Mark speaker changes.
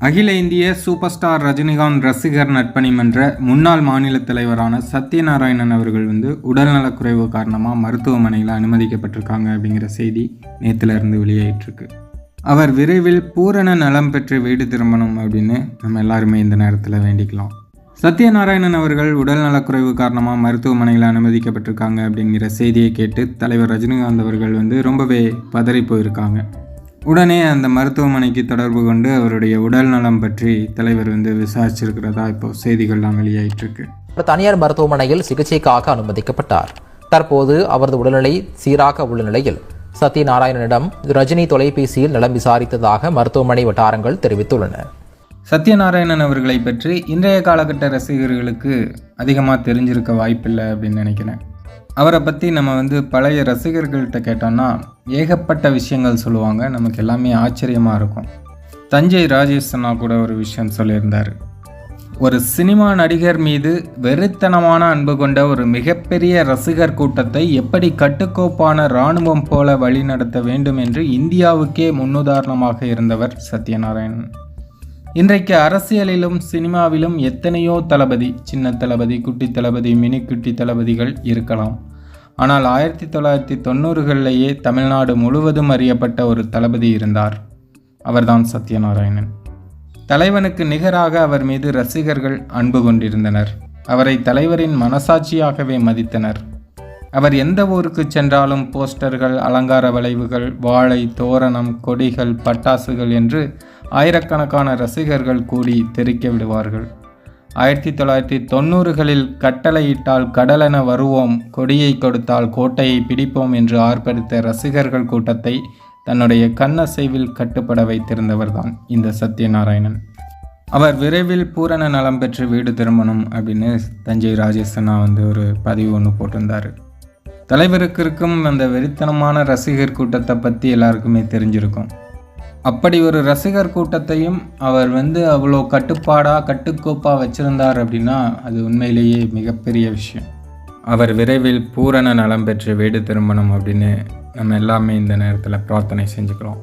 Speaker 1: அகில இந்திய super star Rajinikanth ரசிகர் நட்பணி மன்ற முன்னாள் மாநில தலைவரான சத்யநாராயணன் அவர்கள் வந்து உடல்நலக்குறைவு காரணமாக மருத்துவமனையில் அனுமதிக்கப்பட்டிருக்காங்க அப்படிங்கிற செய்தி நேற்றுலேருந்து இருந்து வெளியாயிட்டிருக்கு. அவர் விரைவில் பூரண நலம் பெற்று வீடு திரும்பணும் அப்படின்னு நம்ம எல்லாருமே இந்த நேரத்தில் வேண்டிக்கலாம். சத்யநாராயணன் அவர்கள் உடல்நலக்குறைவு காரணமாக மருத்துவமனையில் அனுமதிக்கப்பட்டிருக்காங்க அப்படிங்கிற செய்தியை கேட்டு தலைவர் ரஜினிகாந்த் அவர்கள் வந்து ரொம்பவே பதறி போயிருக்காங்க. உடனே அந்த மருத்துவமனைக்கு தொடர்பு கொண்டு அவருடைய உடல் நலம் பற்றி தலைவர் வந்து விசாரிச்சிருக்கிறதா இப்போ செய்திகள்லாம் வெளியாயிட்டிருக்கு.
Speaker 2: தனியார் மருத்துவமனையில் சிகிச்சைக்காக அனுமதிக்கப்பட்டார். தற்போது அவரது உடல்நிலை சீராக உள்ள நிலையில். சத்யநாராயணனிடம் ரஜினி தொலைபேசியில் நலம் விசாரித்ததாக மருத்துவமனை வட்டாரங்கள் தெரிவித்துள்ளன.
Speaker 1: சத்யநாராயணன் அவர்களை பற்றி இன்றைய காலகட்ட ரசிகர்களுக்கு அதிகமாக தெரிஞ்சிருக்க வாய்ப்பில்லை அப்படின்னு நினைக்கிறேன். அவரை பற்றி நம்ம வந்து பழைய ரசிகர்கள்கிட்ட கேட்டோம்னா ஏகப்பட்ட விஷயங்கள் சொல்லுவாங்க. நமக்கு எல்லாமே ஆச்சரியமாக இருக்கும். தஞ்சை ராஜேஷ் அண்ணா கூட ஒரு விஷயம் சொல்லியிருந்தார். ஒரு சினிமா நடிகர் மீது வெறித்தனமான அன்பு கொண்ட ஒரு மிகப்பெரிய ரசிகர் கூட்டத்தை எப்படி கட்டுக்கோப்பான இராணுவம் போல வழிநடத்த வேண்டும் என்று இந்தியாவுக்கே முன்னுதாரணமாக இருந்தவர் சத்யநாராயணன். இன்றைக்கு அரசியலிலும் சினிமாவிலும் எத்தனையோ தளபதி சின்ன தளபதி குட்டி தளபதி மினி குட்டி தளபதிகள் இருக்கலாம். ஆனால் ஆயிரத்தி தொள்ளாயிரத்தி தொண்ணூறுகளிலேயே தமிழ்நாடு முழுவதும் அறியப்பட்ட ஒரு தளபதி இருந்தார். அவர்தான் சத்யநாராயணன். தலைவனுக்கு நிகராக அவர் மீது ரசிகர்கள் அன்பு கொண்டிருந்தனர். அவரை தலைவரின் மனசாட்சியாகவே மதித்தனர். அவர் எந்த ஊருக்கு சென்றாலும் போஸ்டர்கள் அலங்கார வளைவுகள் வாழை தோரணம் கொடிகள் பட்டாசுகள் என்று ஆயிரக்கணக்கான ரசிகர்கள் கூடி தெறிக்க விடுவார்கள். ஆயிரத்தி தொள்ளாயிரத்தி தொண்ணூறுகளில் கட்டளையிட்டால் கடலென வருவோம் கொடியை கொடுத்தால் கோட்டையை பிடிப்போம் என்று ஆர்ப்பரித்த ரசிகர்கள் கூட்டத்தை தன்னுடைய கண்ணசைவில் கட்டுப்பட வைத்திருந்தவர்தான் இந்த சத்யநாராயணன். அவர் விரைவில் பூரண நலம் பெற்று வீடு திரும்பணும் அப்படின்னு தஞ்சை ராஜேஷனா வந்து ஒரு பதிவு ஒன்று போட்டிருந்தார். தலைவருக்கு இருக்கும் அந்த வெறித்தனமான ரசிகர் கூட்டத்தை பற்றி எல்லாருக்குமே தெரிஞ்சிருக்கும். அப்படி ஒரு ரசிகர் கூட்டத்தையும் அவர் வந்து அவ்வளோ கட்டுப்பாடாக கட்டுக்கோப்பாக வச்சுருந்தார் அப்படின்னா அது உண்மையிலேயே மிகப்பெரிய விஷயம். அவர் விரைவில் பூரண நலம் பெற்று வீடு திரும்பணும் அப்படின்னு நம்ம எல்லாமே இந்த நேரத்தில் பிரார்த்தனை செஞ்சுக்கிறோம்.